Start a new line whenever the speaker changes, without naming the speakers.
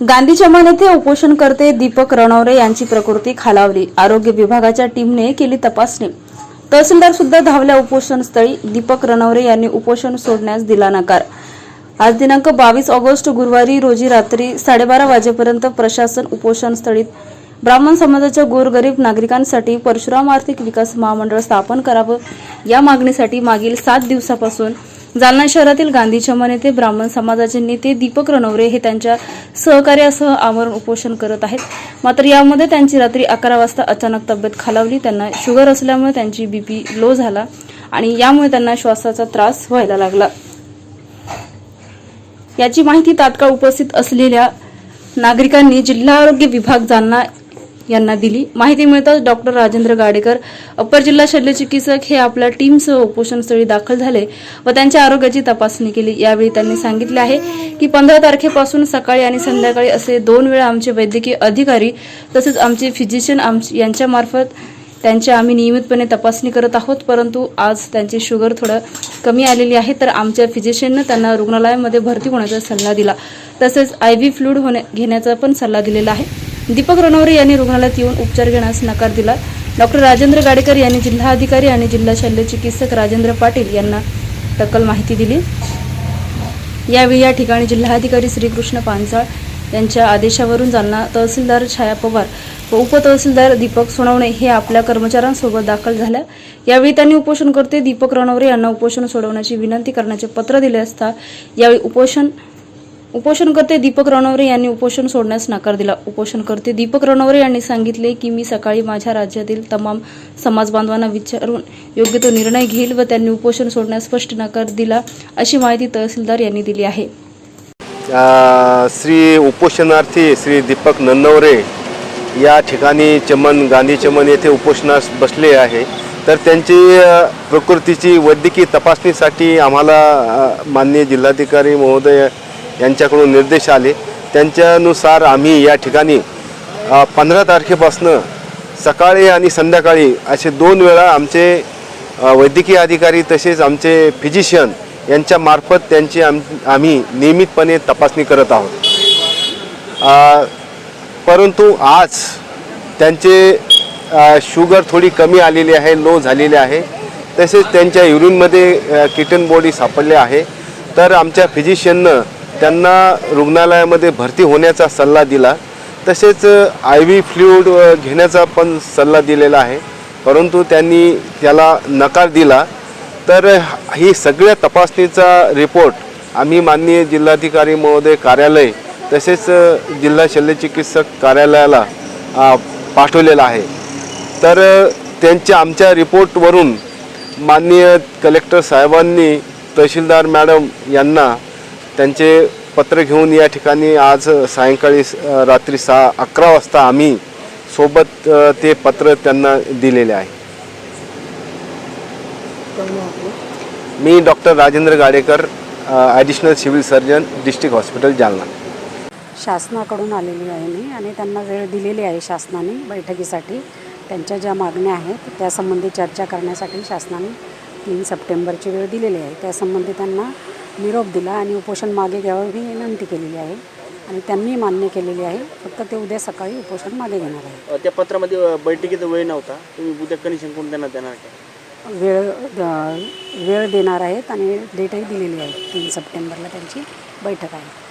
गांधी चमन येथे उपोषणकर्ते दीपक रणवरे यांची प्रकृती खालावली. आरोग्य विभागाच्या टीमने केली तपासणी. तहसीलदार सुद्धा धावल्या उपोषणस्थळी दीपक रणवरे यांनी उपोषण सोडण्यास दिला नकार. आज दिनांक बावीस ऑगस्ट गुरुवारी रोजी रात्री साडेबारा वाजेपर्यंत प्रशासन उपोषणस्थळी ब्राह्मण समाजाच्या गोरगरीब नागरिकांसाठी परशुराम आर्थिक विकास महामंडळ स्थापन करावं या मागणीसाठी मागील सात दिवसापासून जालना शहरातील गांधी चमन येथे ब्राह्मण समाजाचे नेते दीपक रणवरे हे त्यांच्या सहकार्यासह आमरण उपोषण करत आहेत. मात्र यामध्ये त्यांची रात्री अकरा वाजता अचानक तब्येत खालावली. त्यांना शुगर असल्यामुळे त्यांची बीपी लो झाला आणि यामुळे त्यांना श्वासाचा त्रास व्हायला लागला. याची माहिती तात्काळ उपस्थित असलेल्या नागरिकांनी जिल्हा आरोग्य विभाग जालना यांना दिली. माहिती मिळताच डॉक्टर राजेंद्र गाडेकर अप्पर जिल्हा शल्य चिकित्सक हे आपल्या टीमसह उपोषणस्थळी दाखल झाले व त्यांच्या आरोग्याची तपासणी केली. यावेळी त्यांनी सांगितले आहे की पंधरा तारखेपासून सकाळी आणि संध्याकाळी असे दोन वेळा आमचे वैद्यकीय अधिकारी तसेच आमचे फिजिशियन यांच्यामार्फत त्यांची आम्ही नियमितपणे तपासणी करत आहोत परंतु आज त्यांची शुगर थोडं कमी आलेली आहे तर आमच्या फिजिशियननं त्यांना रुग्णालयामध्ये भरती होण्याचा सल्ला दिला. तसेच आय व्ही फ्लूड होणे घेण्याचा पण सल्ला दिलेला आहे. दीपक रणवरे यांनी रुग्णालयात येऊन उपचार घेण्यास नकार दिला. डॉक्टर राजेंद्र गाडेकर यांनी जिल्हाधिकारी आणि जिल्हा शल्य चिकित्सक राजेंद्र पाटील यांना टक्कल माहिती दिली. यावेळी या ठिकाणी जिल्हाधिकारी श्रीकृष्ण पांचाळ यांच्या आदेशावरून जालना तहसीलदार छाया पवार व उपतहसीलदार दीपक सोनवणे हे आपल्या कर्मचाऱ्यांसोबत दाखल झाल्या. यावेळी त्यांनी उपोषणकर्ते दीपक रणवरे यांना उपोषण सोडवण्याची विनंती करण्याचे पत्र दिले असता यावेळी उपोषण उपोषणकर्ते दीपक रणवरे यांनी उपोषण सोडण्यास नकार दिला. उपोषणकर्ते दीपक रणवरे यांनी सांगितले की मी सकाळी माझ्या राज्यातील तमाम समाज बांधवांना विचारून योग्य तो निर्णय घेईल व त्यांनी उपोषण सोडण्यास स्पष्ट नकार दिला अशी माहिती तहसीलदार यांनी दिली आहे.
श्री उपोषणार्थी श्री दीपक नन्नवरे या ठिकाणी चमन गांधी चमन येथे उपोषणास बसले आहे. तर त्यांची प्रकृतीची वैद्यकीय तपासणीसाठी आम्हाला माननीय जिल्हाधिकारी महोदय यांच्याकडून निर्देश आले. त्यांच्यानुसार आम्ही या ठिकाणी पंधरा तारखेपासनं सकाळी आणि संध्याकाळी असे दोन वेळा आमचे वैद्यकीय अधिकारी तसेच आमचे फिजिशियन यांच्यामार्फत त्यांची आम आम्ही नियमितपणे तपासणी करत आहोत. परंतु आज त्यांचे शुगर थोडी कमी आलेली आहे लो झालेली आहे. तसेच त्यांच्या युरिनमध्ये किटन बॉडी सापडले आहे. तर आमच्या फिजिशियननं त्यांना रुग्णालयामध्ये भरती होण्याचा सल्ला दिला. तसेच आय व्ही फ्ल्यूड घेण्याचा पण सल्ला दिलेला आहे. परंतु त्यांनी त्याला नकार दिला. तर ही सगळ्या तपासणीचा रिपोर्ट आम्ही माननीय जिल्हाधिकारी महोदय कार्यालय तसेच जिल्हा शल्यचिकित्सक कार्यालयाला पाठवलेला आहे. तर त्यांच्या आमच्या रिपोर्टवरून माननीय कलेक्टर साहेबांनी तहसीलदार मॅडम यांना त्यांचे पत्र घेऊन या ठिकाणी आज सायंकाळी रात्री सहा अकरा वाजता आम्ही सोबत ते पत्र त्यांना दिलेले आहे. मी doctor Rajendra Gadekar additional civil surgeon district hospital Jalna.
शासनाकडून आलेली आहे मी आणि त्यांना वेळ दिलेली आहे शासनाने बैठकीसाठी. त्यांच्या ज्या मागण्या आहेत त्यासंबंधी चर्चा करण्यासाठी शासनाने तीन सप्टेंबरची वेळ दिलेली आहे. त्यासंबंधी त्यांना निरोप दिला आणि उपोषण मागे घ्यावं ही विनंती केलेली आहे. आणि त्यांनी मान्य केलेली आहे. फक्त ते उद्या सकाळी उपोषण मागे घेणार आहे
अ, त्या पत्रामध्ये बैठकीचा वेळ नव्हता. तुम्ही उद्या कनिशन कोण देण्यात देणार का?
वेळ द- वेळ देणार आहेत आणि डेटही दिलेली आहे. तीन सप्टेंबरला त्यांची बैठक आहे.